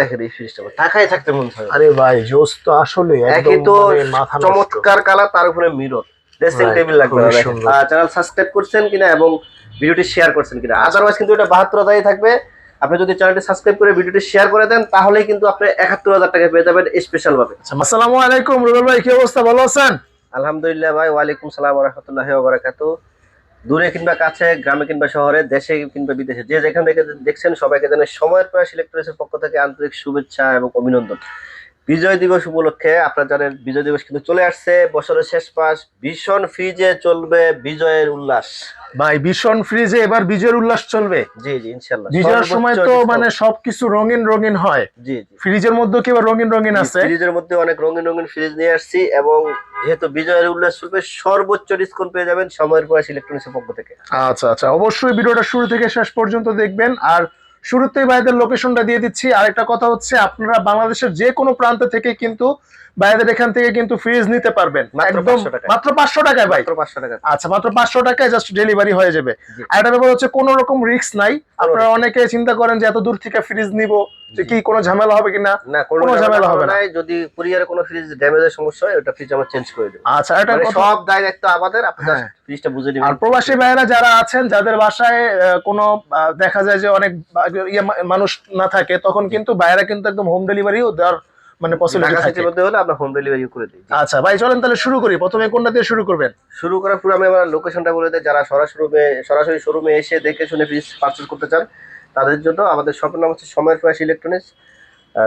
দেখেন এই ফ্রিজটা টাকায় থাকতে মন চায় আরে ভাই জোস তো আসলে একই তো চমৎকার কালার তার উপরে মিরর ড্রেসিং টেবিল লাগবে চ্যানেল সাবস্ক্রাইব করছেন কিনা এবং ভিডিওটি শেয়ার করছেন কিনা। আদারওয়াইজ কিন্তু এটা বাহাত্তর হাজারই থাকবে। আপনি যদি চ্যানেলটি সাবস্ক্রাইব করে ভিডিওটি শেয়ার করে দেন তাহলেই কিন্তু আপনি একাত্তর হাজার টাকা পেয়ে যাবেন স্পেশাল ভাবে। আচ্ছা, আসসালামু আলাইকুম রুবেল ভাই কি অবস্থা? ভালো আছেন? আলহামদুলিল্লাহ ভাই ওয়ালাইকুম সালাম রহমতুল্লাহ দূরে কিংবা কাছে, গ্রামে কিংবা শহরে, দেশে কিংবা বিদেশে, যে যেখান থেকে দেখছেন সবাইকে জানাই সময়ের প্রয়াস ইলেকট্রনিক্সের পক্ষ থেকে আন্তরিক শুভেচ্ছা এবং অভিনন্দন। বিজয় দিবস উপলক্ষে আপনারা জানেন বিজয় দিবস কিন্তু চলে আসছে। বছরের শেষ পাশ ভীষণ ফ্রিজে চলবে বিজয়ের উল্লাস। ভাই ভীষণ ফ্রিজে এবার বিজয়ের উল্লাস চলবে। জি জি ইনশাল্লাহ বিজয়ের সময় তো মানে সবকিছু রঙিন রঙিন হয়। জি জি। ফ্রিজের মধ্যে কি এবার রঙিন রঙিন আছে? ফ্রিজের মধ্যে অনেক রঙিন রঙিন ফ্রিজ নিয়ে আসছি এবং যেহেতু বিজয়ের উল্লাস চলবে সর্বোচ্চ ডিসকাউন্ট পেয়ে যাবেন সময়ের প্রয়াস ইলেকট্রনিক্সের পক্ষ থেকে। আচ্ছা আচ্ছা। অবশ্যই ভিডিওটা শুরু থেকে শেষ পর্যন্ত দেখবেন। আর শুরুতেই ভাইদের লোকেশনটা দিয়ে দিচ্ছি। আরেকটা কথা হচ্ছে, আপনারা বাংলাদেশের যে কোনো প্রান্ত থেকে কিন্তু ভাইদের এখান থেকে কিন্তু ফ্রিজ নিতে পারবেন। মাত্র একদম। মাত্র পাঁচশো টাকায় ভাই। আচ্ছা মাত্র পাঁচশো টাকায় জাস্ট ডেলিভারি হয়ে যাবে। আর একটা ব্যাপার হচ্ছে কোনো রকম রিস্ক নাই। আপনারা অনেকে চিন্তা করেন যে এত দূর থেকে ফ্রিজ নিব যে কি কোনো ঝামেলা হবে কিনা? না কোনো ঝামেলা হবে না। যদি কুরিয়ারে কোনো ফ্রিজ ড্যামেজের সমস্যা হয় ওটা ফ্রিজ আমরা চেঞ্জ করে দেবো। আচ্ছা একটা মানে সব দায় দায়িত্ব আমাদের আপনি হ্যাঁ। ফ্রিজটা বুঝে আর প্রবাসী ভাইয়েরা যারা আছেন যাদের বাসায় কোনো দেখা যায় যে অনেক ইয়ে মানুষ না থাকে তখন কিন্তু বাইরে কিন্তু একদম হোম ডেলিভারিও দেওয়ার মানে পসিবিলিটি ঢাকা থাকে। সিটির মধ্যে হলে আমরা হোম ডেলিভারি করে দিই আচ্ছা ভাই চলেন তাহলে শুরু করি। প্রথমে কোনটা দিয়ে শুরু করবেন? শুরু করার পর আমি আমার লোকেশনটা বলে দিই। যারা সরাসরি সরাসরি শোরুমে এসে দেখে শুনে ফ্রিজ পারচেজ করতে চান তাদের জন্য আমাদের শপের নাম হচ্ছে সময়ের প্রয়াস ইলেকট্রনিক্স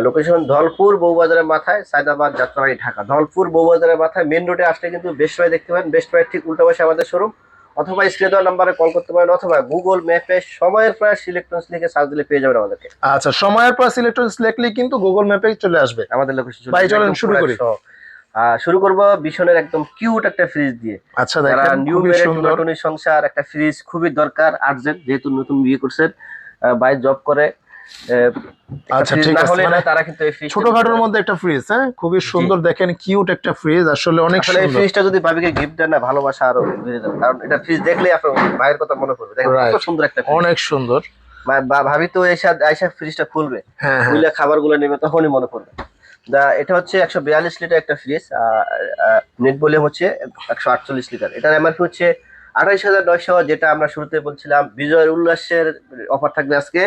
লোকেশন ধলপুর বউবাজারের মাথায় সায়দাবাদ যাত্রাবাড়ি ঢাকা। ধলপুর বউবাজারের মাথায় মেন রোডে আসলে কিন্তু বেস্ট বাই দেখতে পাবেন। বেস্ট বাই ঠিক উল্টা পাশে আমাদের শোরুম অথবা স্ক্রিনে দেওয়া নাম্বারে কল করতে পারেন অথবা গুগল ম্যাপে সময়ের প্রয়াস ইলেকট্রনিক্স লিখে সার্চ দিলে পেয়ে যাবেন আমাদেরকে। আচ্ছা সময়ের প্রায় ইলেকট্রনিক্স লিখলে কিন্তু গুগল ম্যাপে চলে আসবে। আমাদের লোকেশন ভাই, চলেন শুরু করি। শুরু করব বিশনের একদম কিউট একটা ফ্রিজ দিয়ে। আচ্ছা দেখেন নিউ ম্যারেজ সংসার একটা ফ্রিজ খুবই দরকার আর্জেন্ট যেহেতু নতুন বিয়ে করছেন বাই জব করে আচ্ছা, ঠিক আছে, মানে তারা কিন্তু এই ফ্রিজ ছোটখাটোর মধ্যে একটা ফ্রিজ হ্যাঁ? খুবই সুন্দর দেখেন কিউট একটা ফ্রিজ আসলে অনেক আসলে এই ফ্রিজটা যদি ভাবিকে গিফট দেন না ভালোবাসা আরও বেড়ে যাবে। কারণ এটা ফ্রিজ দেখলেই আপনার ভাইয়ের কথা মনে পড়বে। দেখেন কত সুন্দর একটা। অনেক সুন্দর। ভাবি তো এসে আইসা ফ্রিজটা খুলবে। হ্যাঁ হ্যাঁ। খুলে খাবারগুলো নেবে তখনই মনে পড়বে। দা এটা হচ্ছে একশো বিয়াল্লিশ লিটার একটা ফ্রিজ নেট ভলিউম হচ্ছে একশো আটচল্লিশ লিটার। এটার এমআরপি হচ্ছে আঠাইশ হাজার নয়শো যেটা আমরা শুরুতে বলছিলাম। বিজয়ের উল্লাসের অফার থাকবে আজকে।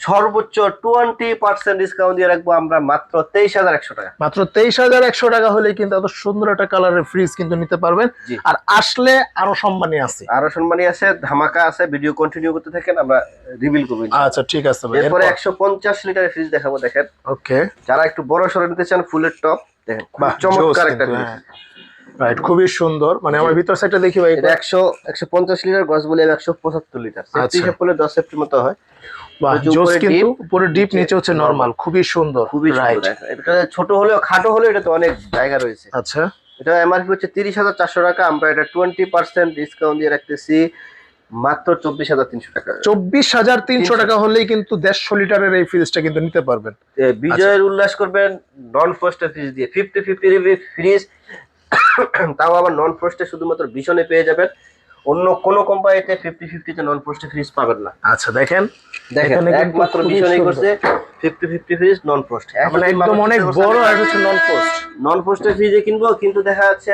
সর্বোচ্চ টোয়েন্টি পার্সেন্ট ডিসকাউন্ট দিয়ে রাখব আমরা মাত্র তেইশ হাজার একশো টাকা। মাত্র তেইশ হাজার একশো টাকা হলে কিন্তু এত সুন্দর একটা কালারের ফ্রিজ কিন্তু নিতে পারবেন। আর আসলে আরও সম্মানী আছে। আরও সম্মানী আছে ধামাকা আছে ভিডিও কন্টিনিউ করতে থাকেন আমরা রিভিল করব আচ্ছা ঠিক আছে এরপরে একশো পঞ্চাশ লিটারের ফ্রিজ দেখাবো দেখেন। ওকে। যারা একটু বড় সড়ো নিতে চান ফুলের টপ দেখেন চমৎকার একটা ফ্রিজ হ্যাঁ। রাইট খুবই সুন্দর। মানে আমার ভিতর সাইডটা দেখি ভাই। একশো একশো পঞ্চাশ লিটার গছ বলে একশো পঁচাত্তর লিটার আচ্ছা। দশ সেফটির মতো হয়। উপরে কিন্তু deep, উপরে ডিপ নিচে নিচে হচ্ছে নরমাল খুবই সুন্দর খুবই রাইট এটা ছোট হলেও খাটো হলেও এটা তো অনেক জায়গা রয়েছে। আচ্ছা। এটা এমআরপি হচ্ছে তিরিশ হাজার চারশো টাকা আমরা এটা টোয়েন্টি পার্সেন্ট ডিসকাউন্ট দিয়ে রাখতেছি মাত্র চব্বিশ হাজার তিনশো টাকা। চব্বিশ হাজার তিনশো টাকা হলেই কিন্তু দেড়শো লিটারের এই ফ্রিজটা কিন্তু নিতে পারবেন। বিজয়ের উল্লাস করবেন নন ফ্রস্টের ফ্রিজ দিয়ে ফিফটি ফিফটি ফ্রিজ তাও আবার নন ফ্রস্টে শুধুমাত্র ভীষণে পেয়ে যাবেন। অন্য কোন কোম্পানিতে ফিফটি ফিফটিতে নন পোস্টে ফ্রিজ পাবেন না আচ্ছা দেখেন দেখেন একমাত্র ভীষণই করছে fifty fifty fridge non frost মানে একদম অনেক বড় আর হচ্ছে নন পোস্ট নন ফ্রস্টের ফ্রিজে কিনবো কিন্তু দেখা যাচ্ছে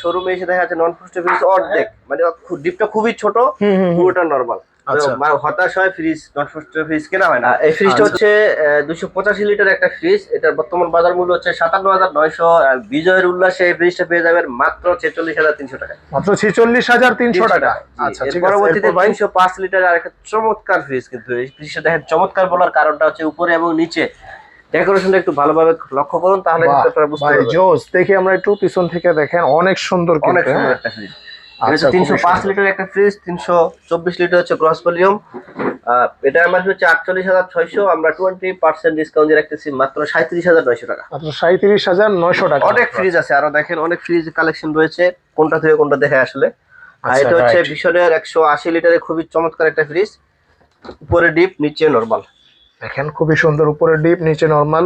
শোরুমে এসে দেখা যাচ্ছে নন ফ্রস্টের ফ্রিজ অর্ধেক মানে ডিপটা খুবই ছোট। পুরোটা নর্মাল। হতাশ হয় ফ্রিজ ফ্রিজ কেনা হয় না। এই ফ্রিজটা আচ্ছা। হচ্ছে দুশো পঁচাশি লিটার একটা ফ্রিজ এটার বর্তমান বাজার মূল্য হচ্ছে সাতান্ন হাজার নয়শো বিজয়ের উল্লাসে এই ফ্রিজটা পেয়ে যাবেন মাত্র ছেচল্লিশ হাজার তিনশো টাকা। মাত্র ছেচল্লিশ হাজার তিনশো টাকা। আচ্ছা পরবর্তীতে তিনশো পাঁচ লিটার আর একটা চমৎকার ফ্রিজ কিন্তু এই ফ্রিজটা দেখেন চমৎকার বলার কারণটা হচ্ছে উপরে এবং নিচে। ডেকোরেশনটা একটু ভালোভাবে লক্ষ্য করুন তাহলে আপনারা বুঝতে পারবেন। জোস দেখি আমরা একটু পিছন থেকে দেখেন অনেক সুন্দর অনেক কিন্তু আচ্ছা, তিনশো পাঁচ। লিটার একটা ফ্রিজ তিনশো চব্বিশ লিটার হচ্ছে গ্রস ভলিউম এটা আমার হচ্ছে আটচল্লিশ হাজার ছয়শো আমরা টোয়েন্টি পার্সেন্ট ডিসকাউন্ট রাখতেছি মাত্র সাঁত্রিশ হাজার নয়শো টাকা। মাত্র সাঁত্রিশ হাজার নয়শো টাকা। অনেক ফ্রিজ আছে আরও দেখেন অনেক ফ্রিজ কালেকশন রয়েছে কোনটা থেকে কোনটা দেখে আসলে। আর আচ্ছা, এটা হচ্ছে. ভীষণের একশো আশি লিটারের খুবই চমৎকার একটা ফ্রিজ উপরে ডিপ নিচে নর্মাল দেখেন খুবই সুন্দর উপরে ডিপ নিচে নরমাল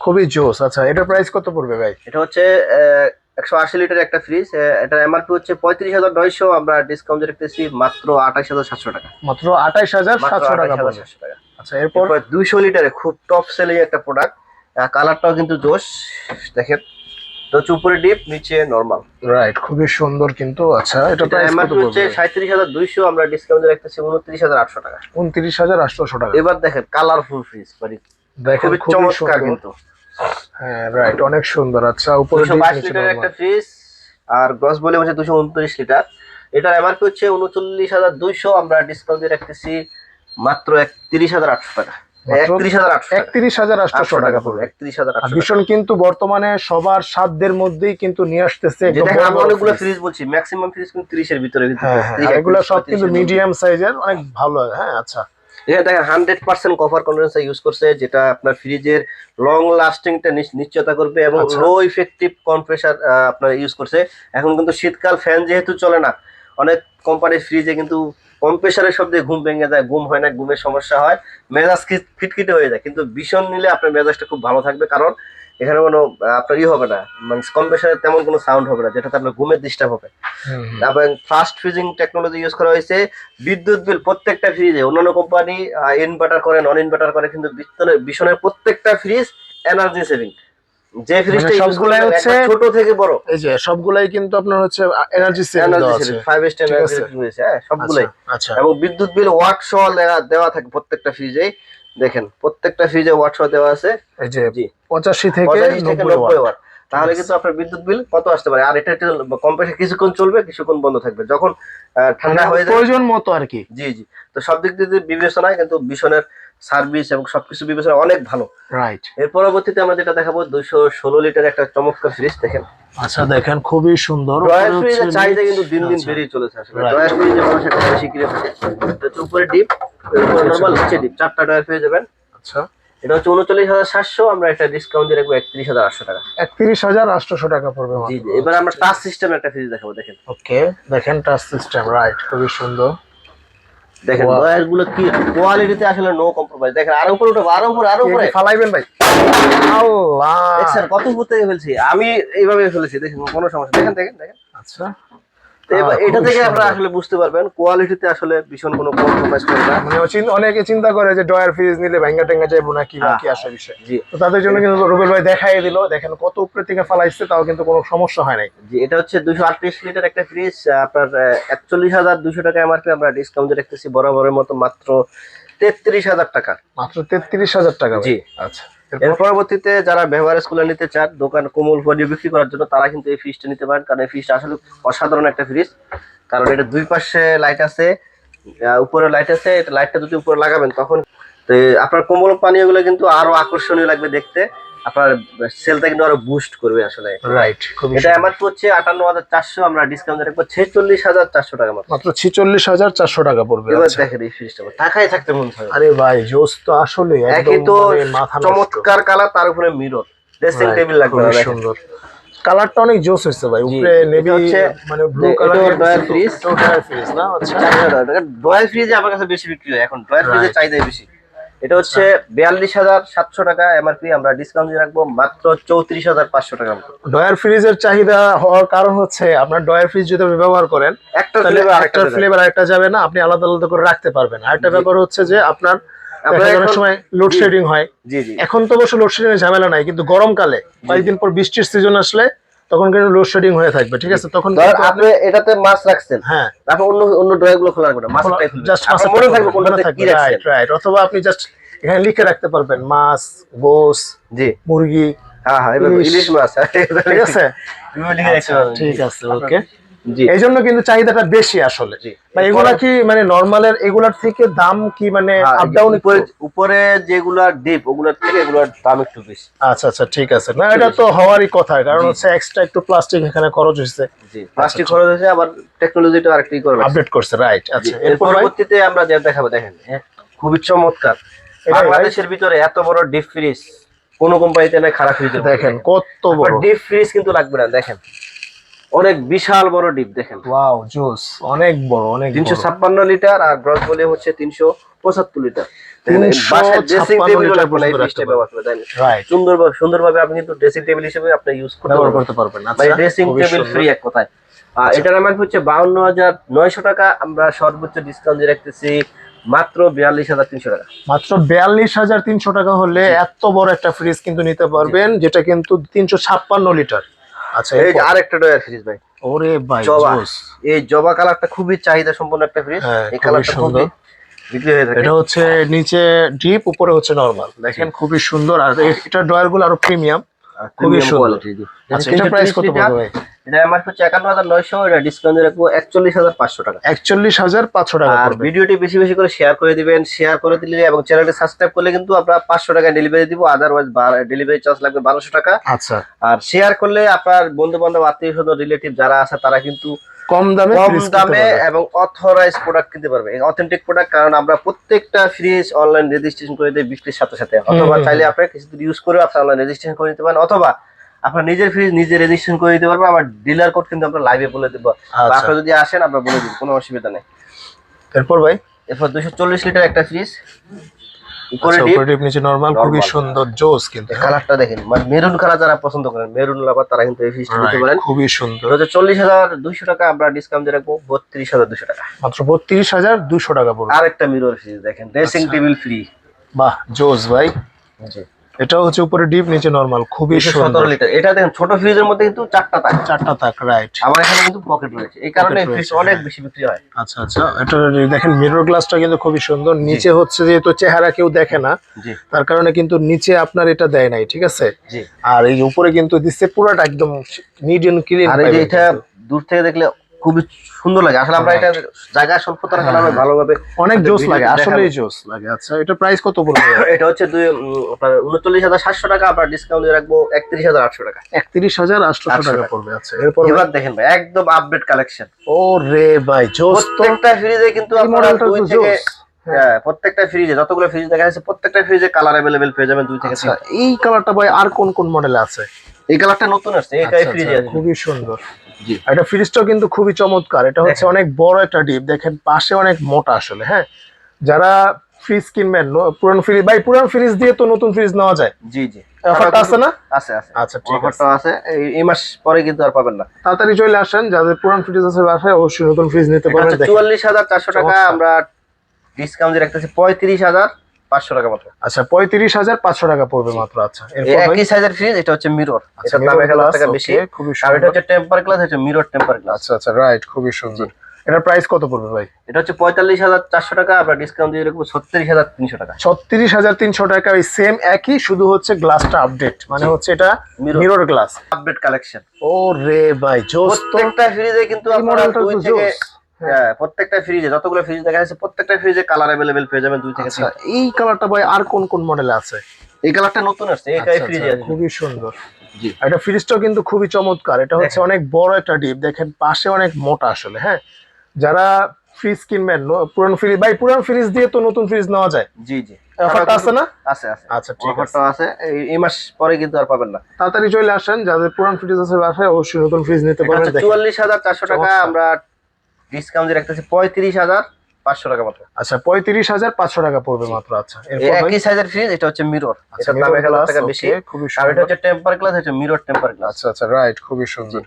খুবই জোস আচ্ছা এটার প্রাইস কত পড়বে ভাই? এটা হচ্ছে একশো আশি লিটার একটা ফ্রিজ এটার এমআরপি হচ্ছে পঁয়ত্রিশ হাজার নয়শো আমরা ডিসকাউন্ট রাখতেছি মাত্র আঠাশ হাজার সাতশো টাকা। মাত্র আঠাইশ হাজার সাতশো টাকা 28,700 টাকা। আচ্ছা এরপর? দুইশো লিটারে খুব টপ সেলিং একটা প্রোডাক্ট কালারটাও কিন্তু জোশ দেখেন। তো উপরে ডিপ নিচে নর্মাল রাইট খুবই সুন্দর কিন্তু। আচ্ছা এটা এটা প্রাইস কত হচ্ছে পড়বে সাঁত্রিশ হাজার দুইশো আমরা ডিসকাউন্টে রাখতেছি উনত্রিশ হাজার আটশো টাকা। উনত্রিশ হাজার আটশোশো টাকা। এবার দেখেন কালারফুল ফ্রিজ মানে দেখেন খুবই খুবই চমৎকার কিন্তু। হ্যাঁ রাইট অনেক সুন্দর। আচ্ছা উপরে normal। একটা ফ্রিজ আর গ্রস বলে হচ্ছে দুশো উনত্রিশ লিটার। এটার এমআরপি হচ্ছে উনচল্লিশ হাজার দুইশো আমরা ডিসকাউন্ট দিয়ে রাখতেছি মাত্র একত্রিশ হাজার আটশো টাকা। ভীষণ কিন্তু বর্তমানে সবার সাধ্যের মধ্যেই কিন্তু নিয়ে আসতেছে অনেকগুলো। ফ্রিজ বলছি ম্যাক্সিমাম ফ্রিজ কিন্তু তিরিশের ভিতরে হ্যাঁ হ্যাঁ 30, আর এগুলো সব কিন্তু 35 এর মিডিয়াম সাইজের অনেক ভালো হ্যাঁ আচ্ছা। এটা দেখেন hundred percent cover condenser use করছে যেটা আপনার ফ্রিজের লং লাস্টিংটা নিশ্চয়তা করবে এবং। লো ইফেক্টিভ কম্প্রেসার আপনার ইউজ করছে এখন কিন্তু শীতকাল ফ্যান যেহেতু চলে না অনেক কোম্পানির ফ্রিজে কিন্তু কম্প্রেসারের শব্দে ঘুম ভেঙে যায় ঘুম হয় না ঘুমের সমস্যা হয় মেজাজ ফিটকিটে হয়ে যায় কিন্তু ভীষণ নিলে আপনার মেজাজটা খুব ভালো থাকবে কারণ এখানে কোনো আপনার ই হবে না মানে কম্প্রেসারের তেমন কোনো সাউন্ড হবে না যেটাতে আপনার ঘুমের ডিস্টার্ব হবে। এবং ফাস্ট ফ্রিজিং টেকনোলজি ইউজ করা হয়েছে বিদ্যুৎ বিল প্রত্যেকটা ফ্রিজে অন্যান্য কোম্পানি ইনভার্টার করে নন ইনভার্টার করে কিন্তু ভীষণের প্রত্যেকটা ফ্রিজ এনার্জি সেভিং যে ফ্রিজটা ইউজ মানে করলে হচ্ছে- ছোট থেকে বড়। এই যে সবগুলাই কিন্তু আপনার হচ্ছে এনার্জি সেভিং এনার্জি দেওয়া আছে। সেভিং ফাইভ স্টার ঠিক এনার্জি। সেভিং হ্যাঁ সবগুলাই। আচ্ছা, আচ্ছা। এবং বিদ্যুৎ বিল ওয়াট সহ দেওয়া থাকে প্রত্যেকটা ফ্রিজে দেখেন প্রত্যেকটা ফ্রিজে ওয়াট দেওয়া আছে। এই যে জি। পঁচাশি থেকে পঁচাশি থেকে নব্বই নব্বই ওয়াট ওয়াট তাহলে কিন্তু আপনার বিদ্যুৎ বিল কত আসতে পারে? আর এটা কম্প্রেসার কিছুক্ষণ চলবে কিছুক্ষণ বন্ধ থাকবে। যখন ঠান্ডা হয়ে যাবে প্রয়োজন মতো আর কি। জি জি। তো সব দিক দিয়ে বিবেচনায় কিন্তু ভীষণের সার্ভিস এবং সবকিছু বিবেচনা অনেক ভালো। রাইট এর পরবর্তীতে আমরা যেটা দেখাবো দুইশো ষোলো লিটার একটা চমৎকার ফ্রিজ দেখেন। আচ্ছা দেখেন খুবই সুন্দর। ড্রয়ার ফ্রিজের চাহিদা কিন্তু দিন দিন আচ্ছা, বেড়েই চলেছে আসলে. ড্রয়ার ফ্রিজে মানুষ একটা বেশি কিনে থাকে উপরে ডিপ নর্মাল ডিপ চারটা ড্রয়ার পেয়ে যাবেন। আচ্ছা। এটা হচ্ছে উনচল্লিশ হাজার সাতশো আমরা একটা ডিসকাউন্ট দিয়ে রাখব একত্রিশ হাজার আটশো টাকা। একত্রিশ হাজার আটশোশো টাকা পড়বে জি জি। এবার আমরা টাচ সিস্টেম একটা ফ্রিজ দেখাবো দেখেন। ওকে দেখেন টাচ সিস্টেম রাইট খুবই সুন্দর। দেখেন. ড্রয়ারগুলো কি কোয়ালিটিতে আসলে নো কম্প্রোমাইজ দেখেন আরও উপরে উঠবো আরও উপরে আরও উপরে। ফালাইবেন ভাই? আল্লাহ। দেখছেন কত উপর থেকে ফেলছি? আমি এইভাবে ফেলেছি দেখেন কোনো সমস্যা দেখেন দেখেন দেখেন। আচ্ছা। এটা থেকে আপনারা আসলে বুঝতে পারবেন কোয়ালিটিতে আসলে ভীষণ কোনো কম্প্রোমাইজ করে না। মানে অনেকে চিন্তা করে যে ডয়ার ফ্রিজ নিলে ভেঙ্গা টেঙ্গা যাইবো না কি হ্যাঁ, কি আসে বিষয়। তো তাদের জন্য কিন্তু রুবেল ভাই দেখাই দিল দেখেন কত উপরে থেকে ফালাইছে তাও কিন্তু কোনো সমস্যা হয় নাই। জি এটা হচ্ছে দুশো আটত্রিশ লিটার একটা ফ্রিজ আপনার একচল্লিশ হাজার দুশো টাকা এমআরপি আমরা ডিসকাউন্ট রাখতেছি বরাবরের মতো মাত্র তেত্রিশ হাজার টাকা। মাত্র তেত্রিশ হাজার টাকা জি। আচ্ছা। এর পরবর্তীতে যারা ব্যবহার স্কুলে নিতে চান, দোকান কোমল পরিয়ে বিক্রি করার জন্য তারা কিন্তু এই ফ্রিজটা নিতে পারেন। কারণ এই ফ্রিজটা আসলে অসাধারণ একটা ফ্রিজ কারণ এটা দুই পাশে লাইট আছে উপরে লাইট আছে, এটা লাইটটা যদি উপরে লাগাবেন তখন তো আপনার কোমল পানীয়গুলো কিন্তু আরও আকর্ষণীয় লাগবে দেখতে। আপনার সেলটা কিন্তু আরও বুস্ট করবে আসলে। রাইট এটা। এমআরপি হচ্ছে আটান্ন হাজার চারশো আমরা ডিসকাউন্ট রাখব ছেচল্লিশ হাজার চারশো টাকা মাত্র। মাত্র ছিচল্লিশ হাজার চারশো টাকা পড়বে এবার আচ্ছা। দেখেন এই ফ্রিজটা টাকায় থাকতে মন হয় আরে ভাই জোস তো আসলে একই তো মাথা চমৎকার কালার তার উপরে মিরর ড্রেসিং টেবিল লাগবে। সুন্দর। কালারটা অনেক জোস হয়েছে ভাই উপরে নেভি হচ্ছে- মানে blue colour dryer freeze। Drawer fridge না আচ্ছা। ড্রয়ার ফ্রিজে আমার কাছে বেশি বিক্রি হয়। এখন ড্রয়ার ফ্রিজে. চাহিদাই বেশি। এটা হচ্ছে বিয়াল্লিশ হাজার সাতশো টাকা এমআরপি আমরা ডিসকাউন্ট দিয়ে রাখব মাত্র চৌত্রিশ হাজার পাঁচশো টাকা। ডয়ার ফ্রিজের চাহিদা হওয়ার কারণ হচ্ছে আপনার ডয়ার ফ্রিজ যদি আপনি ব্যবহার করেন একটা ফ্লেভার একটা ফ্লেভার আরেকটা যাবে না আপনি আলাদা আলাদা করে রাখতে পারবেন। আরেকটা। ব্যাপার হচ্ছে যে আপনার অনেক সময় লোডশেডিং হয়। এখন তো অবশ্য লোডশেডিং এর ঝামেলা নাই কিন্তু গরমকালে কয়েকদিন পর বৃষ্টির সিজন আসলে তখন কিন্তু লোড শেডিং হয়ে থাকবে ঠিক আছে? তখন আপনি এটাতে মাছ রাখছেন হ্যাঁ। আপনি অন্য অন্য ড্রয়ারগুলো খোলা রাখবেন মাছ জাস্ট মাছ মনে থাকবে কোনটা কি রাখছেন। রাইট রাইট অথবা আপনি জাস্ট এখানে লিখে রাখতে পারবেন মাছ গোস জি। মুরগি হ্যাঁ হ্যাঁ এবার ইলিশ। মাছ। ঠিক আছে? আচ্ছা, ঠিক আছে ওকে এই জন্য কিন্তু চাহিদাটা বেশি আসলে। এগুলা কি মানে নর্মালের এগুলার থেকে দাম কি মানে হ্যাঁ, আপ ডাউন উপরে যেগুলা ডিপ ওগুলোর থেকে এগুলোর দাম একটু বেশি। আচ্ছা আচ্ছা ঠিক আছে। না এটা তো হওয়ারই কথা। কারণ হচ্ছে এক্সট্রা একটু প্লাস্টিক এখানে খরচ হয়েছে প্লাস্টিক খরচ হয়েছে আবার টেকনোলজিটা আরেকটু করবে আপডেট করছে রাইট আচ্ছা। এর পরবর্তীতে আমরা যা দেখাবো দেখেন খুবই চমৎকার। বাংলাদেশের ভিতরে এত বড় ডিপ ফ্রিজ কোন কোম্পানিতে নাই খারাপ ফ্রিজ দেখেন কত বড়। ডিপ ফ্রিজ কিন্তু লাগবে না দেখেন। অনেক বিশাল বড় ডিপ দেখেন। ওয়াও জোস অনেক বড় অনেক তিনশো বড়। ছাপ্পান্ন লিটার আর গ্রস ভলিউম হচ্ছে তিনশো পঁচাত্তর লিটার। 356 ড্রেসিং টেবিল ব্যবহার করে দেন সুন্দরভাবে সুন্দরভাবে আপনি কিন্তু ড্রেসিং টেবিল হিসেবে আপনি ইউজ করতে পারবেন। করতে পারবেন। আচ্ছা ড্রেসিং টেবিল ফ্রি এক কথায়। আর এটার আমার হচ্ছে বাউন্ন হাজার নয়শো টাকা। আমরা সর্বোচ্চ ডিসকাউন্ট দিয়ে রাখতেছি মাত্র বিয়াল্লিশ হাজার তিনশো টাকা। মাত্র বিয়াল্লিশ হাজার তিনশো টাকা হলে এত বড় একটা ফ্রিজ কিন্তু নিতে পারবেন যেটা কিন্তু তিনশো ছাপ্পান্ন লিটার। আচ্ছা এই যে? আরেকটা ডয়ার ফ্রিজ ভাই। ওরে ভাই জবা। এই জবা কালারটা খুবই চাহিদা সম্পন্ন একটা ফ্রিজ হ্যাঁ, এই কালারটা সুন্দর। খুবই বিক্রি হয়ে থাকে। এটা হচ্ছে নিচে ডিপ উপরে হচ্ছে নরমাল দেখেন খুবই সুন্দর। আর এটা ড্রয়ার ডয়ারগুলো আরও প্রিমিয়াম খুবই। আচ্ছা এটা প্রাইস কত পড়বে ভাই? এটা আমার হচ্ছে একান্ন হাজার নয়শো এটা ডিসকাউন্ট রাখব একচল্লিশ হাজার পাঁচশো টাকা। একচল্লিশ হাজার পাঁচশো টাকা আর ভিডিওটি বেশি বেশি করে শেয়ার করে দিবেন শেয়ার করে দিলে এবং চ্যানেলটি সাবস্ক্রাইব করলে কিন্তু আমরা পাঁচশো টাকা ডেলিভারি দিব আদারওয়াইজ ডেলিভারি চার্জ লাগবে বারোশো টাকা। আচ্ছা। আর শেয়ার করলে আপনার বন্ধু বান্ধব আত্মীয় স্বজন রিলেটিভ যারা আছে তারা কিন্তু কম দামে কম দামে এবং অথরাইজ প্রোডাক্ট কিনতে পারবে। অথেন্টিক প্রোডাক্ট কারণ আমরা প্রত্যেকটা ফ্রিজ অনলাইন রেজিস্ট্রেশন করে দিই বিক্রির সাথে সাথে। অথবা। চাইলে আপনার কিছুদিন ইউজ করে আপনি অনলাইন রেজিস্ট্রেশন করে নিতে পারেন অথবা আপনার নিজের ফ্রিজ নিজে রেজিস্ট্রেশন করে দিতে পারবেন আমার ডিলার কোড কিন্তু আমরা লাইভে বলে দেবো। আচ্ছা। আপনারা যদি আসেন আমরা বলে দিব কোনো অসুবিধা নেই। এরপর ভাই? এরপর দুশো চল্লিশ লিটার একটা ফ্রিজ উপরে আচ্ছা, ডিপ নিচে নরমাল খুবই সুন্দর জোস কিন্তু কালারটা দেখেন মানে মেরুন কালার যারা পছন্দ করেন মেরুন লাভার তারা কিন্তু এই নিতে পারেন। খুবই সুন্দর। হাজার দুইশো টাকা আমরা ডিসকাউন্ট দিয়ে রাখব বত্রিশ হাজার দুশো টাকা। মাত্র বত্রিশ হাজার দুশো টাকা পড়বে। আর একটা মিরর ফ্রিজ দেখেন ড্রেসিং। টেবিল ফ্রি বাহ জোস ভাই। এটা হচ্ছে উপরে ডিপ নিচে নরমাল খুবই সুন্দর। লিটার এটা দেখেন ছোট ফ্রিজের মধ্যে কিন্তু চারটা তাক। চারটা তাক রাইট আমার এখানে কিন্তু পকেট রয়েছে। এই কারণে ফ্রিজ অনেক হ্যাঁ। বেশি বিক্রি হয়। আচ্ছা আচ্ছা এটা দেখেন মিরর গ্লাসটা কিন্তু খুবই সুন্দর। নিচে হচ্ছে যেহেতু চেহারা কেউ দেখে না তার কারণে কিন্তু নিচে আপনার এটা দেয় নাই ঠিক আছে? জি। আর এই উপরে কিন্তু দিচ্ছে পুরোটা একদম নিড এন্ড ক্লিন আর এটা দূর থেকে দেখলে খুবই সুন্দর লাগে। আসলে আমরা এটা জায়গা স্বল্পতার কারণে ভালোভাবে অনেক জোস লাগে আসলে জোস লাগে। আচ্ছা এটা প্রাইস কত পড়বে? এটা হচ্ছে দুই আপনার উনচল্লিশ হাজার সাতশো টাকা আমরা ডিসকাউন্ট দিয়ে রাখব একত্রিশ হাজার আটশো টাকা। একত্রিশ হাজার আটশো টাকা। পড়বে আচ্ছা। এরপর এবার দেখেন ভাই একদম আপডেট কালেকশন ও রে ভাই জোস প্রত্যেকটা ফ্রিজে কিন্তু আপনারা দুই থেকে হ্যাঁ প্রত্যেকটা ফ্রিজে যতগুলো ফ্রিজ দেখা যাচ্ছে প্রত্যেকটা ফ্রিজে কালার অ্যাভেলেবেল পেয়ে যাবেন দুই থেকে আচ্ছা। এই কালারটা ভাই আর কোন কোন মডেল আছে? এই কালারটা নতুন আসছে এই আচ্ছা, ফ্রিজে আচ্ছা, আছে। খুবই সুন্দর। এটা ফ্রিজটাও কিন্তু খুবই চমৎকার। এটা হচ্ছে অনেক বড় একটা ডিপ দেখেন পাশে অনেক মোটা আসলে হ্যাঁ? যারা ফ্রিজ কিনবেন পুরান ফ্রিজ ভাই পুরান ফ্রিজ দিয়ে তো নতুন ফ্রিজ নেওয়া যায়। জি জি। অফারটা আছে না? আছে আছে। আচ্ছা ঠিক আছে। আছে। এই- মাস পরে কিন্তু আর পাবেন না। তাড়াতাড়ি চলে আসেন যাদের পুরান ফ্রিজ আছে বাসায় অবশ্যই নতুন ফ্রিজ নিতে পারবেন। হাজার টাকা আমরা ডিসকাউন্ট দিয়ে রাখতেছি পঁয়ত্রিশ হাজার। পাঁচশো টাকা মতো আচ্ছা পঁয়ত্রিশ হাজার পাঁচশো টাকা পড়বে মাত্র আচ্ছা? একই সাইজের ফ্রিজ এটা হচ্ছে মিরর আচ্ছা, দাম এক হাজার টাকা বেশি। খুবই আর এটা হচ্ছে টেম্পার গ্লাস এটা মিরর টেম্পার গ্লাস আচ্ছা আচ্ছা রাইট খুবই সুন্দর। এটার প্রাইস কত পড়বে ভাই? এটা হচ্ছে পঁয়তাল্লিশ হাজার চারশো টাকা আমরা ডিসকাউন্ট দিয়ে রাখব ছত্রিশ হাজার তিনশো টাকা। ছত্রিশ হাজার তিনশো টাকা ওই সেম একই শুধু হচ্ছে গ্লাসটা আপডেট মানে হচ্ছে এটা। মিরর গ্লাস আপডেট কালেকশন ও রে ভাই জোস প্রত্যেকটা ফ্রিজে কিন্তু আপনারা দুই থেকে হ্যাঁ। প্রত্যেকটা ফ্রিজে যতগুলো ফ্রিজ দেখা যাচ্ছে প্রত্যেকটা ফ্রিজে কালার অ্যাভেলেবেল পেয়ে যাবেন দুই থেকে আচ্ছা এই কালারটা ভাই আর কোন কোন মডেলে আছে? এই কালারটা নতুন আসছে এই আচ্ছা, ফ্রিজে আচ্ছা, আছে। খুবই সুন্দর। জি। এটা ফ্রিজটাও কিন্তু খুবই চমৎকার। এটা হচ্ছে অনেক বড় একটা ডিপ দেখেন পাশে অনেক মোটা আসলে হ্যাঁ? যারা ফ্রিজ কিনবেন পুরান ফ্রিজ ভাই পুরান ফ্রিজ দিয়ে তো নতুন ফ্রিজ নেওয়া যায়। জি জি। অফারটা আছে না? আছে আছে। আচ্ছা ঠিক আছে। আছে। এই- মাস পরে কিন্তু আর পাবেন না। তাড়াতাড়ি চলে আসেন। যাদের পুরান ফ্রিজ আছে বাসায় অবশ্যই নতুন ফ্রিজ নিতে পারবেন। টাকা আমরা ডিসকাউন্ট দিয়ে রাখতেছি পঁয়ত্রিশ হাজার পাঁচশো টাকা মতো আচ্ছা পঁয়ত্রিশ হাজার পাঁচশো টাকা পড়বে মাত্র আচ্ছা। একই সাইজের ফ্রিজ এটা হচ্ছে মিরর আচ্ছা, এটার দাম এক হাজার টাকা বেশি। খুবই আর এটা হচ্ছে টেম্পার গ্লাস হচ্ছে মিরর টেম্পার গ্লাস আচ্ছা আচ্ছা রাইট খুবই সুন্দর।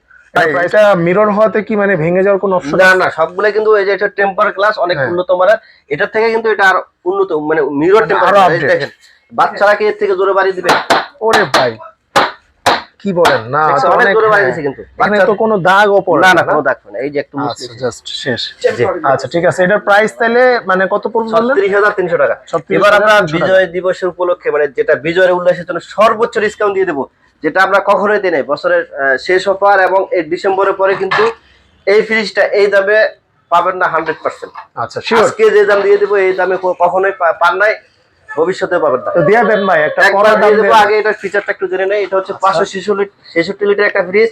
এটা মিরর হওয়াতে কি মানে ভেঙে যাওয়ার কোনো অপশন না না সবগুলো কিন্তু এই যে এটা টেম্পার গ্লাস অনেক হ্যাঁ। উন্নত থেকে কিন্তু এটা আর উন্নত মানে মিরর মানে টেম্পার। দেখেন বাচ্চারা কি এর থেকে জোরে বাড়ি দিবে? ওরে ভাই কি বলেন? না অনেক বাড়ি হ্যাঁ। কিন্তু। এখানে তো কোনো দাগও পড়ে না না কোনো দাগ এই যে একটু আচ্ছা জাস্ট শেষ। আচ্ছা ঠিক আছে এটার প্রাইস তাহলে মানে কত পড়বে বললেন? টাকা। এবার আমরা বিজয় দিবসের উপলক্ষে মানে যেটা বিজয়ের উল্লাসের জন্য সর্বোচ্চ ডিসকাউন্ট দিয়ে দেবো যেটা আমরা কখনোই দিই নাই। বছরের শেষ অফার এবং এই ডিসেম্বরের পরে কিন্তু এই ফ্রিজটা এই দামে পাবেন না হান্ড্রেড পার্সেন্ট আচ্ছা শিওর আজকে যে দাম দিয়ে দেবো এই দামে কখনোই পান নাই। ভবিষ্যতে পাবেন না। তো দিয়া দেন ভাই একটা করা দাম দেব আগে এটার ফিচারটা একটু জেনে নেই। এটা হচ্ছে পাঁচশো ছেষট্টি লিটার একটা ফ্রিজ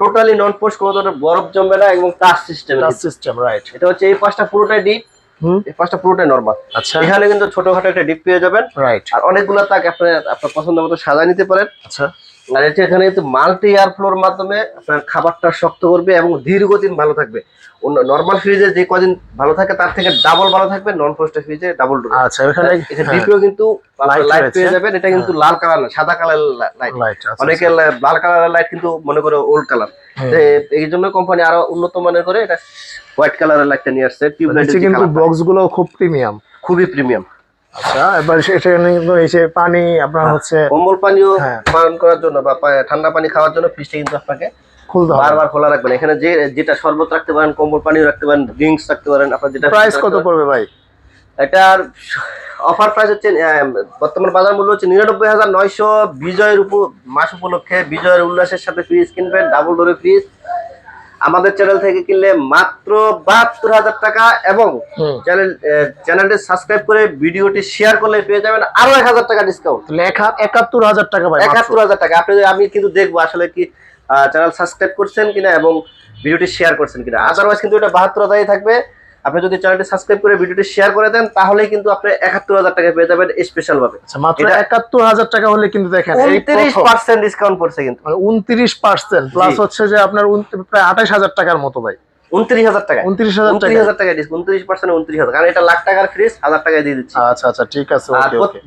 টোটালি নন পোস্ট কোনো ধরনের বরফ জমবে না এবং touch system touch system right এটা হচ্ছে এই পাঁচটা পুরোটাই ডিপ হুম। এই পাঁচটা পুরোটাই নরমাল আচ্ছা। এখানে কিন্তু ছোটখাটো একটা ডিপ পেয়ে যাবেন। রাইট আর অনেকগুলো তাক আপনি আপনার পছন্দ মতো সাজা নিতে পারেন। আচ্ছা। আর এটা এখানে কিন্তু মাল্টি এয়ার ফ্লোর মাধ্যমে আপনার খাবারটা শক্ত করবে এবং দীর্ঘদিন ভালো থাকবে। নর্মাল ফ্রিজে যে কদিন ভালো থাকে তার থেকে ডাবল ভালো থাকবে নন ফ্রস্টেড ফ্রিজে ডাবল আচ্ছা এখানে হ্যাঁ, ডিপিও কিন্তু Light লাইট পেয়ে যাবেন এটা কিন্তু লাল কালার না সাদা কালার লাইট রাইট আচ্ছা অনেকে লাল কালারের লাইট কিন্তু মনে করে ওল্ড কালার এই জন্য কোম্পানি আরও উন্নত মানের করে এটা হোয়াইট কালারের লাইটটা নিয়ে আসছে। কিন্তু বক্সগুলো খুব প্রিমিয়াম খুবই প্রিমিয়াম আচ্ছা এবার সেখানে কিন্তু এই যে পানি আপনার হচ্ছে কম্বল পানিও হ্যাঁ। পান করার জন্য বা ঠান্ডা পানি খাওয়ার জন্য ফ্রিজটা কিন্তু আপনাকে খুলতে হবে। বারবার খোলা রাখবেন। এখানে যে যেটা শরবত রাখতে পারেন পানিও রাখতে পারেন ড্রিঙ্কস রাখতে পারেন আপনার যেটা প্রাইস কত পড়বে ভাই? এটার অফার প্রাইস হচ্ছে বর্তমান বাজার মূল্য হচ্ছে নিরানব্বই হাজার নয়শো বিজয়ের উপ মাস উপলক্ষে বিজয়ের উল্লাসের সাথে ফ্রিজ কিনবেন ডাবল ডোরে ফ্রিজ আমাদের চ্যানেল থেকে কিনলে মাত্র বাহাত্তর হাজার টাকা এবং চ্যানেল চ্যানেলটি সাবস্ক্রাইব করে ভিডিওটি শেয়ার করলে পেয়ে যাবেন আরও এক হাজার টাকা ডিসকাউন্ট লেখা একাত্তর হাজার টাকা একাত্তর হাজার টাকা। আপনি আমি কিন্তু দেখব আসলে কি চ্যানেল সাবস্ক্রাইব করছেন কিনা এবং ভিডিওটি শেয়ার করছেন কিনা। আদারওয়াইজ কিন্তু এটা বাহাত্তর হাজারই থাকবে। আপনি যদি চ্যানেলটি সাবস্ক্রাইব করে ভিডিওটি শেয়ার করে দেন তাহলে কিন্তু আপনি একাত্তর হাজার টাকা পেয়ে যাবেন স্পেশাল ভাবে। আচ্ছা মাত্র একাত্তর হাজার টাকা হলে কিন্তু দেখেন উনত্রিশ পার্সেন্ট ডিসকাউন্ট পড়ছে কিন্তু। উনত্রিশ পার্সেন্ট প্লাস হচ্ছে যে আপনার প্রায় আঠাশ হাজার টাকার মতো ভাই। উনত্রিশ হাজার টাকা। উনত্রিশ হাজার উনত্রিশ হাজার টাকা ডিসকাউন্ট উনত্রিশ পার্সেন্ট উনত্রিশ হাজার। কারণ এটা লাখ টাকার ফ্রিজ হাজার টাকায় দিয়ে দিচ্ছি। আচ্ছা আচ্ছা ঠিক আছে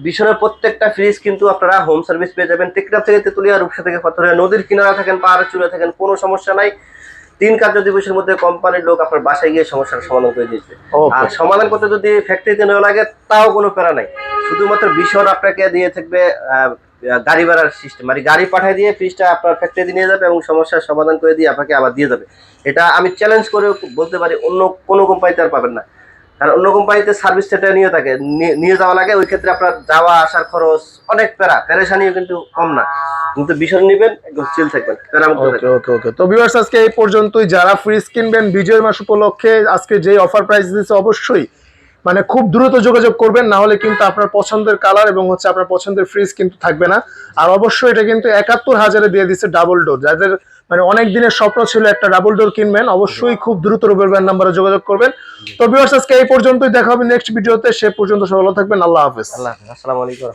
বিশনের প্রত্যেকটা ফ্রিজ কিন্তু আপনারা হোম সার্ভিস পেয়ে যাবেন। টেকনাফ থেকে তেতুলিয়া রূপসা থেকে পাথরিয়া নদীর কিনারা থাকেন পাহাড়ের চূড়া থাকেন কোনো সমস্যা নাই। তিন কার্য দিবসের মধ্যে কোম্পানির লোক আপনার বাসায় গিয়ে সমস্যার সমাধান করে দিয়েছে। আর সমাধান করতে যদি ফ্যাক্টরিতে নেওয়া লাগে তাও কোনো প্যারা নাই। শুধুমাত্র বিশর আপনাকে দিয়ে থাকবে গাড়ি ভাড়ার সিস্টেম মানে গাড়ি পাঠিয়ে দিয়ে ফ্রিজটা আপনার ফ্যাক্টরিতে নিয়ে যাবে এবং সমস্যার সমাধান করে দিয়ে আপনাকে আবার দিয়ে যাবে। এটা আমি চ্যালেঞ্জ করে বলতে পারি অন্য কোনো কোম্পানিতে আর পাবেন না। কারণ অন্য কোম্পানিতে সার্ভিস সেন্টার নিয়ে থাকে নিয়ে- নিয়ে যাওয়া লাগে ওই ক্ষেত্রে আপনার যাওয়া আসার খরচ অনেক প্যারা। প্যারেশানিও কিন্তু কম না। কিন্তু বিষয় নেবেন একদম চিল থাকবেন। ওকে ওকে ওকে তো ভিউয়ার্স আজকে এই পর্যন্তই। যারা ফ্রিজ কিনবেন বিজয়ের মাস উপলক্ষে আজকে যে অফার প্রাইস দিচ্ছে অবশ্যই মানে খুব দ্রুত যোগাযোগ করবেন। না হলে কিন্তু আপনার পছন্দের কালার এবং হচ্ছে আপনার পছন্দের ফ্রিজ কিন্তু থাকবে না। আর অবশ্যই এটা কিন্তু একাত্তর হাজারে দিয়ে দিচ্ছে ডাবল ডোর যাদের মানে অনেক দিনের স্বপ্ন ছিল একটা ডাবল ডোর কিনবেন অবশ্যই খুব দ্রুত ভাইয়ের নাম্বারে যোগাযোগ করবেন। তো ভিউয়ার্স আজকে এই পর্যন্তই। দেখা হবে নেক্সট ভিডিওতে সে পর্যন্ত সবাই ভালো থাকবেন। আল্লাহ হাফেজ। আল্লাহ। আসসালামু আলাইকুম